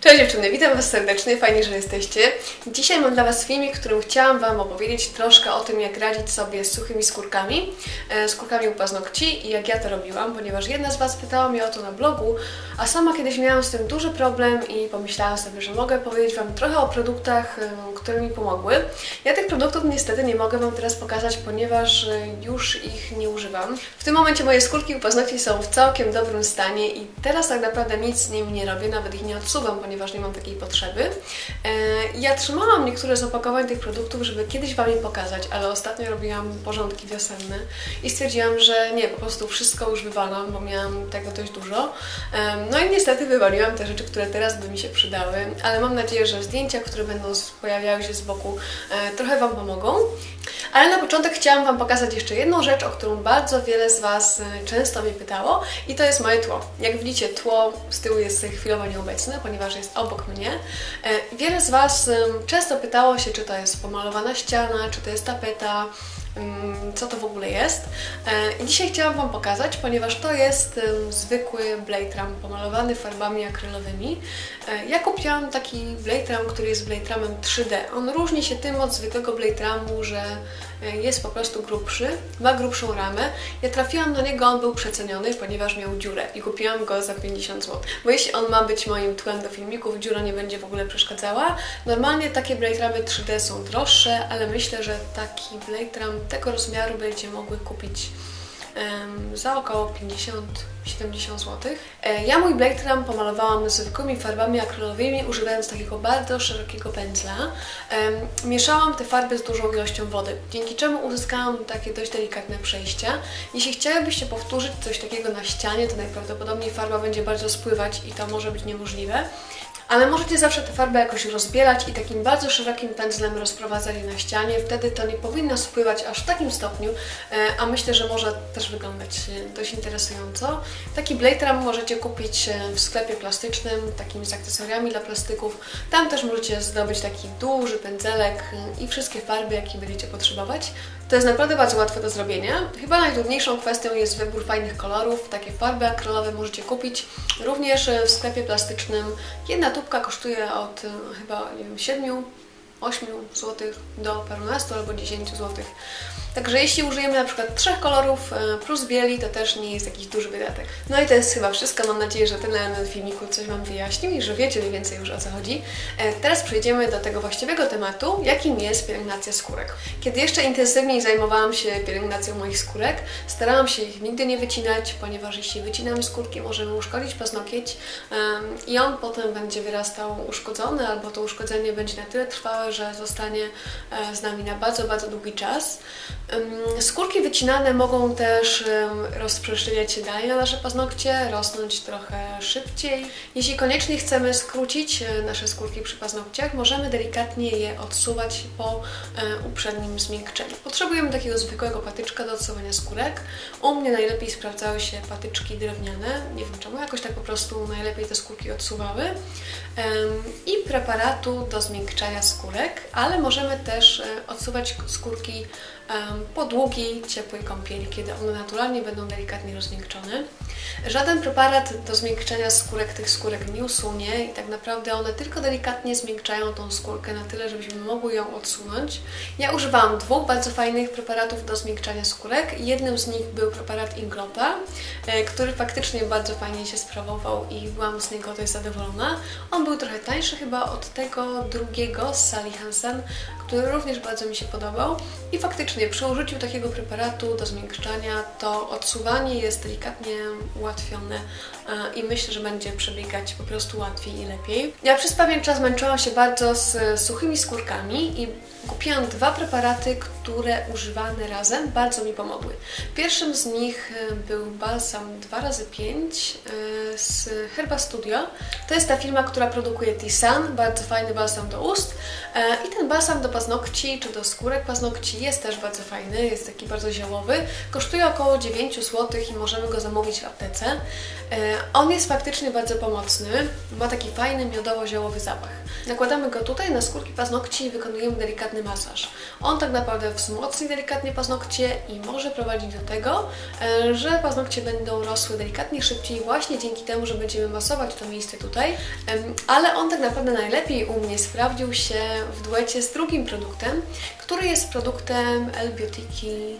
Cześć dziewczyny, witam Was serdecznie, fajnie, że jesteście. Dzisiaj mam dla Was filmik, w którym chciałam Wam opowiedzieć troszkę o tym, jak radzić sobie z suchymi skórkami, e, skórkami u paznokci i jak ja to robiłam, ponieważ jedna z Was pytała mnie o to na blogu, a sama kiedyś miałam z tym duży problem i pomyślałam sobie, że mogę powiedzieć Wam trochę o produktach, e, które mi pomogły. Ja tych produktów niestety nie mogę Wam teraz pokazać, ponieważ e, już ich nie używam. W tym momencie moje skórki u paznokci są w całkiem dobrym stanie i teraz tak naprawdę nic z nimi nie robię, nawet ich nie odsuwam, ponieważ nie mam takiej potrzeby. E, Ja trzymałam niektóre z opakowań tych produktów, żeby kiedyś Wam je pokazać, ale ostatnio robiłam porządki wiosenne i stwierdziłam, że nie, po prostu wszystko już wywalam, bo miałam tego dość dużo. No i niestety wywaliłam te rzeczy, które teraz by mi się przydały, ale mam nadzieję, że zdjęcia, które będą pojawiały się z boku, e, trochę Wam pomogą. Ale na początek chciałam Wam pokazać jeszcze jedną rzecz, o którą bardzo wiele z Was e, często mnie pytało i to jest moje tło. Jak widzicie, tło z tyłu jest chwilowo nieobecne, ponieważ jest obok mnie. E, Wiele z Was często pytało się, czy to jest pomalowana ściana, czy to jest tapeta, mm, co to w ogóle jest. E, I dzisiaj chciałam Wam pokazać, ponieważ to jest zwykły blade ram pomalowany farbami akrylowymi. E, Ja kupiłam taki blade ram, który jest blade ramem 3D. On różni się tym od zwykłego blade ramu, że jest po prostu grubszy, ma grubszą ramę. Ja trafiłam na niego, on był przeceniony, ponieważ miał dziurę i kupiłam go za 50 zł. Bo jeśli on ma być moim tłem do filmików, dziura nie będzie w ogóle przeszkadzała. Normalnie takie blade ramy 3D są droższe, ale myślę, że taki blade ram tego rozmiaru będziecie mogły kupić za około 50-70 zł. E, Ja mój Blade Ram pomalowałam zwykłymi farbami akrylowymi, używając takiego bardzo szerokiego pędzla. Mieszałam te farby z dużą ilością wody, dzięki czemu uzyskałam takie dość delikatne przejścia. Jeśli chciałybyście powtórzyć coś takiego na ścianie, to najprawdopodobniej farba będzie bardzo spływać i to może być niemożliwe. Ale możecie zawsze tę farbę jakoś rozbielać i takim bardzo szerokim pędzlem rozprowadzać na ścianie. Wtedy to nie powinno spływać aż w takim stopniu, e, a myślę, że może też wyglądać e, dość interesująco. Taki blade ram możecie kupić e, w sklepie plastycznym, takim z akcesoriami dla plastyków. Tam też możecie zdobyć taki duży pędzelek i wszystkie farby, jakie będziecie potrzebować. To jest naprawdę bardzo łatwe do zrobienia. Chyba najtrudniejszą kwestią jest wybór fajnych kolorów. Takie farby akrylowe możecie kupić również w sklepie plastycznym. Jedna tubka kosztuje od e, chyba nie wiem, 7 8 zł do parunastu albo 10 zł. Także jeśli użyjemy na przykład trzech kolorów e, plus bieli, to też nie jest jakiś duży wydatek. No i to jest chyba wszystko. Mam nadzieję, że tyle na filmiku coś Wam wyjaśnił i że wiecie mniej więcej już o co chodzi. E, Teraz przejdziemy do tego właściwego tematu, jakim jest pielęgnacja skórek. Kiedy jeszcze intensywniej zajmowałam się pielęgnacją moich skórek, starałam się ich nigdy nie wycinać, ponieważ jeśli wycinamy skórki, możemy uszkodzić paznokieć i on potem będzie wyrastał uszkodzony, albo to uszkodzenie będzie na tyle trwałe, że zostanie e, z nami na bardzo, bardzo długi czas. Skórki wycinane mogą też rozprzestrzeniać się dalej na nasze paznokcie, rosnąć trochę szybciej. Jeśli koniecznie chcemy skrócić e, nasze skórki przy paznokciach, możemy delikatnie je odsuwać po e, uprzednim zmiękczeniu. Potrzebujemy takiego zwykłego patyczka do odsuwania skórek. U mnie najlepiej sprawdzały się patyczki drewniane, nie wiem czemu, jakoś tak po prostu najlepiej te skórki odsuwały. I preparatu do zmiękczania skórek, ale możemy też e, odsuwać skórki po długiej, ciepłej kąpieli, kiedy one naturalnie będą delikatnie rozmiękczone. Żaden preparat do zmiękczenia skórek tych skórek nie usunie i tak naprawdę one tylko delikatnie zmiękczają tą skórkę na tyle, żebyśmy mogły ją odsunąć. Ja używałam dwóch bardzo fajnych preparatów do zmiękczania skórek. Jednym z nich był preparat Inglota, e, który faktycznie bardzo fajnie się sprawował i byłam z niego dość zadowolona. On był trochę tańszy chyba od tego drugiego z Sally Hansen, który również bardzo mi się podobał. I faktycznie przy użyciu takiego preparatu do zmiękczania to odsuwanie jest delikatnie ułatwione e, i myślę, że będzie przebiegać po prostu łatwiej i lepiej. Ja przez pewien czas męczyłam się bardzo z suchymi skórkami i kupiłam dwa preparaty, które używane razem bardzo mi pomogły. Pierwszym z nich e, był balsam 2x5 e, z Herba Studio. To jest ta firma, która produkuje Tisan, bardzo fajny balsam do ust. E, I ten balsam do paznokci czy do skórek paznokci jest też bardzo fajny, jest taki bardzo ziołowy. Kosztuje około 9 zł i możemy go zamówić w aptece. E, on jest faktycznie bardzo pomocny, ma taki fajny miodowo-ziołowy zapach. Nakładamy go tutaj na skórki paznokci i wykonujemy delikatny masaż. On tak naprawdę wzmocni delikatnie paznokcie i może prowadzić do tego, e, że paznokcie będą rosły delikatnie szybciej właśnie dzięki temu, że będziemy masować to miejsce tutaj. Ale on tak naprawdę najlepiej u mnie sprawdził się w duecie z drugim produktem, który jest produktem L-Beautyki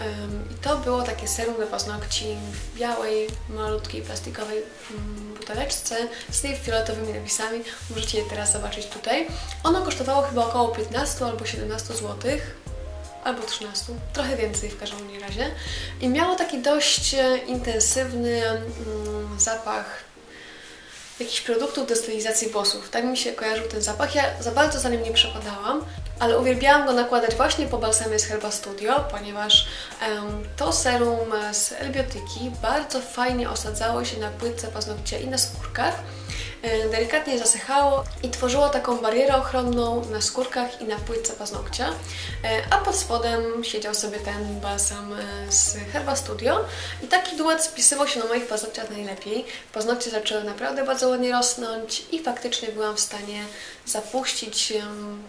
Ym, I to było takie serum na paznokci w białej, malutkiej, plastikowej mm, buteleczce z tymi fioletowymi napisami. Możecie je teraz zobaczyć tutaj. Ono kosztowało chyba około 15 albo 17 zł. Albo 13, trochę więcej w każdym razie. I miało taki dość e, intensywny mm, zapach jakichś produktów do stylizacji włosów. Tak mi się kojarzył ten zapach. Ja za bardzo za nim nie przepadałam, ale uwielbiałam go nakładać właśnie po balsamie z Herba Studio, ponieważ to serum z Elbiotyki bardzo fajnie osadzało się na płytce paznokcia i na skórkach. E, Delikatnie zasychało i tworzyło taką barierę ochronną na skórkach i na płytce paznokcia, E, a pod spodem siedział sobie ten balsam e, z Herba Studio i taki duet spisywał się na moich paznokciach najlepiej. Paznokcie zaczęły naprawdę bardzo ładnie rosnąć i faktycznie byłam w stanie zapuścić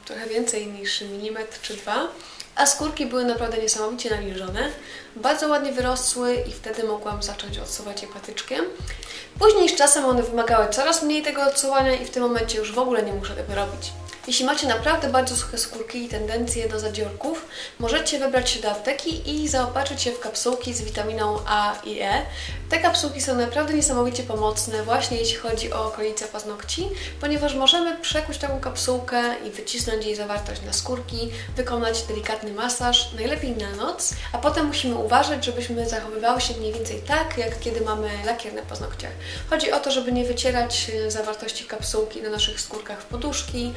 trochę więcej niż milimetr czy dwa. A skórki były naprawdę niesamowicie nawilżone, bardzo ładnie wyrosły i wtedy mogłam zacząć odsuwać je patyczkiem. Później z czasem one wymagały coraz mniej tego odsuwania i w tym momencie już w ogóle nie muszę tego robić. Jeśli macie naprawdę bardzo suche skórki i tendencje do zadziorków, możecie wybrać się do apteki i zaopatrzyć się w kapsułki z witaminą A i E. Te kapsułki są naprawdę niesamowicie pomocne właśnie jeśli chodzi o okolice paznokci, ponieważ możemy przekuć taką kapsułkę i wycisnąć jej zawartość na skórki, wykonać delikatny masaż, najlepiej na noc, a potem musimy uważać, żebyśmy zachowywały się mniej więcej tak, jak kiedy mamy lakier na paznokciach. Chodzi o to, żeby nie wycierać e, zawartości kapsułki na naszych skórkach w poduszki,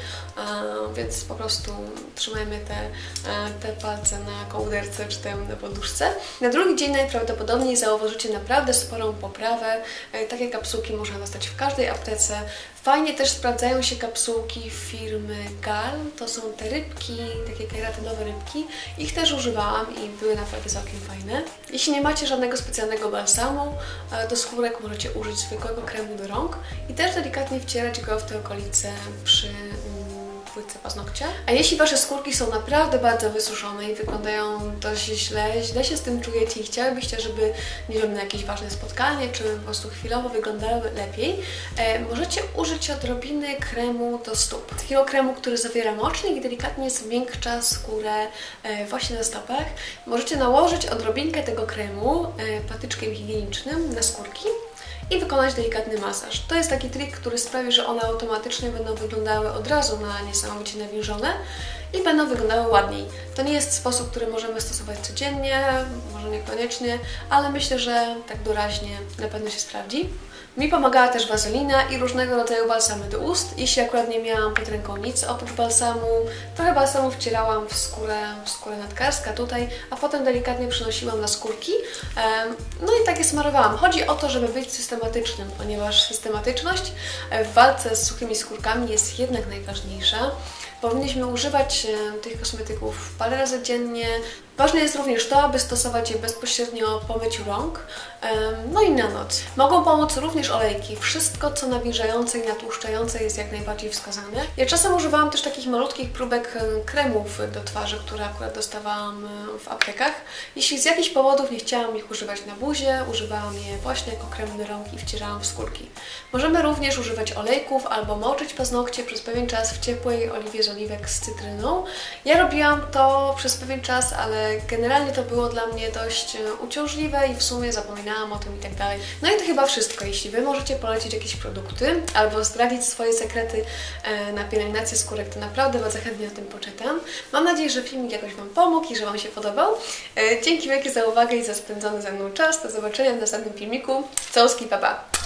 więc po prostu trzymajmy te, e, te palce na kołderce czy tam na poduszce. Na drugi dzień najprawdopodobniej zauważycie naprawdę sporą poprawę. E, Takie kapsułki można dostać w każdej aptece. Fajnie też sprawdzają się kapsułki firmy Gal. To są te rybki, takie keratynowe rybki. Ich też używałam i były naprawdę całkiem fajne. Jeśli nie macie żadnego specjalnego balsamu e, do skórek, możecie użyć zwykłego kremu do rąk i też delikatnie wcierać go w te okolice przy płytce paznokcia. A jeśli Wasze skórki są naprawdę bardzo wysuszone i wyglądają dość źle, źle się z tym czujecie i chciałybyście, żeby, nie wiem, na jakieś ważne spotkanie, czy po prostu chwilowo wyglądały lepiej, e, możecie użyć odrobiny kremu do stóp. Takiego kremu, który zawiera mocznik i delikatnie zmiękcza skórę e, właśnie na stopach. Możecie nałożyć odrobinkę tego kremu e, patyczkiem higienicznym na skórki i wykonać delikatny masaż. To jest taki trik, który sprawi, że one automatycznie będą wyglądały od razu na niesamowicie nawilżone i będą wyglądały ładniej. To nie jest sposób, który możemy stosować codziennie, może niekoniecznie, ale myślę, że tak doraźnie na pewno się sprawdzi. Mi pomagała też wazelina i różnego rodzaju balsamy do ust. Jeśli akurat nie miałam pod ręką nic oprócz balsamu, trochę balsamu wcierałam w skórę, w skórę nadgarstka tutaj, a potem delikatnie przenosiłam na skórki. No i takie smarowałam. Chodzi o to, żeby być systematycznym, ponieważ systematyczność w walce z suchymi skórkami jest jednak najważniejsza. Powinniśmy używać e, tych kosmetyków parę razy dziennie. Ważne jest również to, aby stosować je bezpośrednio po myciu rąk, no i na noc. Mogą pomóc również olejki. Wszystko, co nawilżające i natłuszczające jest jak najbardziej wskazane. Ja czasem używałam też takich malutkich próbek kremów do twarzy, które akurat dostawałam w aptekach. Jeśli z jakichś powodów nie chciałam ich używać na buzie, używałam je właśnie jako krem do rąk i wcierałam w skórki. Możemy również używać olejków albo moczyć paznokcie przez pewien czas w ciepłej oliwie z oliwek z cytryną. Ja robiłam to przez pewien czas, ale generalnie to było dla mnie dość e, uciążliwe i w sumie zapominałam o tym i tak dalej. No i to chyba wszystko. Jeśli Wy możecie polecić jakieś produkty albo zdradzić swoje sekrety e, na pielęgnację skórek, to naprawdę bardzo chętnie o tym poczytam. Mam nadzieję, że filmik jakoś Wam pomógł i że Wam się podobał. E, Dzięki wielkie za uwagę i za spędzony ze mną czas. Do zobaczenia w następnym filmiku. Całuski, pa pa!